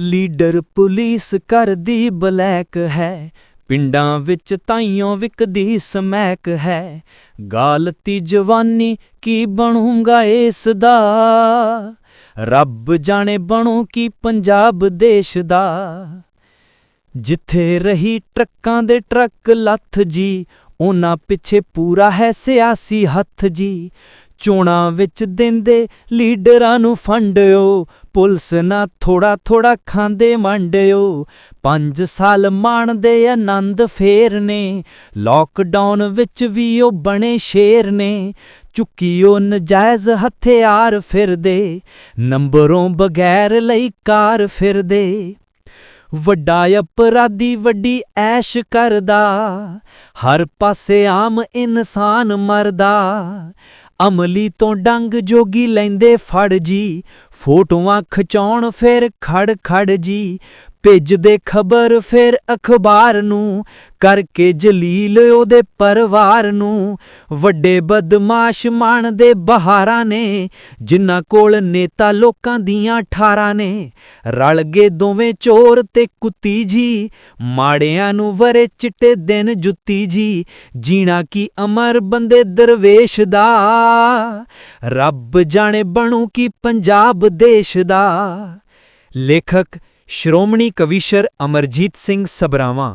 Leader police ਕਰਦੀ black ਹੈ। ਪਿੰਡਾਂ ਵਿੱਚ ਤਾਈਆਂ ਵਿਕਦੀ ਸਮੈਕ ਹੈ। ਗਾਲਤੀ ਜਵਾਨੀ ਕੀ ਬਣੂਗਾ ਇਸ ਦਾ? ਰੱਬ ਜਾਣੇ ਬਣੂ ਕੀ ਪੰਜਾਬ ਦੇਸ਼ ਦਾ? ਜਿੱਥੇ ਰਹੀ ਟਰੱਕਾਂ ਦੇ ਟਰੱਕ ਲੱਥ ਜੀ, ਉਹਨਾਂ ਪਿੱਛੇ ਪੂਰਾ ਹੈ ਸਿਆਸੀ ਹੱਥ ਜੀ। ਚੋਣਾਂ ਵਿੱਚ ਦਿੰਦੇ ਲੀਡਰਾਂ ਨੂੰ ਫੰਡਿਓ। ਪੁਲਿਸ ਨਾ ਥੋੜਾ ਥੋੜਾ ਖਾਂਦੇ ਮੰਡਿਓ। ਪੰਜ ਸਾਲ ਮਾਣਦੇ ਆਨੰਦ ਫੇਰ ਨੇ। ਲੋਕਡਾਊਨ ਵਿੱਚ ਵੀ ਉਹ ਬਣੇ ਸ਼ੇਰ ਨੇ। ਚੁੱਕੀਓ ਨਜਾਇਜ਼ ਹਥਿਆਰ ਫਿਰਦੇ। ਨੰਬਰੋਂ ਬਗੈਰ ਲਈ ਕਾਰ ਫਿਰਦੇ। ਵੱਡਾ ਅਪਰਾਧੀ ਵੱਡੀ ਐਸ਼ ਕਰਦਾ। ਹਰ ਪਾਸੇ ਆਮ ਇਨਸਾਨ ਮਰਦਾ। ਅਮਲੀ ਤੋਂ ਡੰਗ ਜੋਗੀ ਲੈਂਦੇ ਫੜ ਜੀ ਫੋਟੋਆਂ ਖਿਚਾਉਣ ਫਿਰ ਖੜ ਖੜ ਜੀ ਭੇਜਦੇ ਖਬਰ ਫਿਰ ਅਖਬਾਰ ਨੂੰ, ਕਰਕੇ ਜਲੀਲ ਉਹਦੇ ਪਰਿਵਾਰ ਨੂੰ। ਵੱਡੇ ਬਦਮਾਸ਼ ਮਾਣਦੇ ਬਹਾਰਾਂ ਨੇ, ਜਿਨ੍ਹਾਂ ਕੋਲ ਨੇਤਾ ਲੋਕਾਂ ਦੀਆਂ ਠਾਰਾਂ ਨੇ। ਰਲ ਗਏ ਦੋਵੇਂ ਚੋਰ ਤੇ ਕੁੱਤੀ ਜੀ, ਮਾੜਿਆਂ ਨੂੰ ਵਰੇ ਚਿੱਟੇ ਦਿਨ ਜੁੱਤੀ ਜੀ। ਜੀਣਾ ਕੀ ਅਮਰ ਬੰਦੇ ਦਰਵੇਸ਼ ਦਾ? ਰੱਬ ਜਾਣੇ ਬਣੂ ਕੀ ਪੰਜਾਬ ਦੇਸ਼ ਦਾ? ਲੇਖਕ ਸ਼੍ਰੋਮਣੀ ਕਵੀਸ਼ਰ ਅਮਰਜੀਤ ਸਿੰਘ ਸਬਰਾਵਾਂ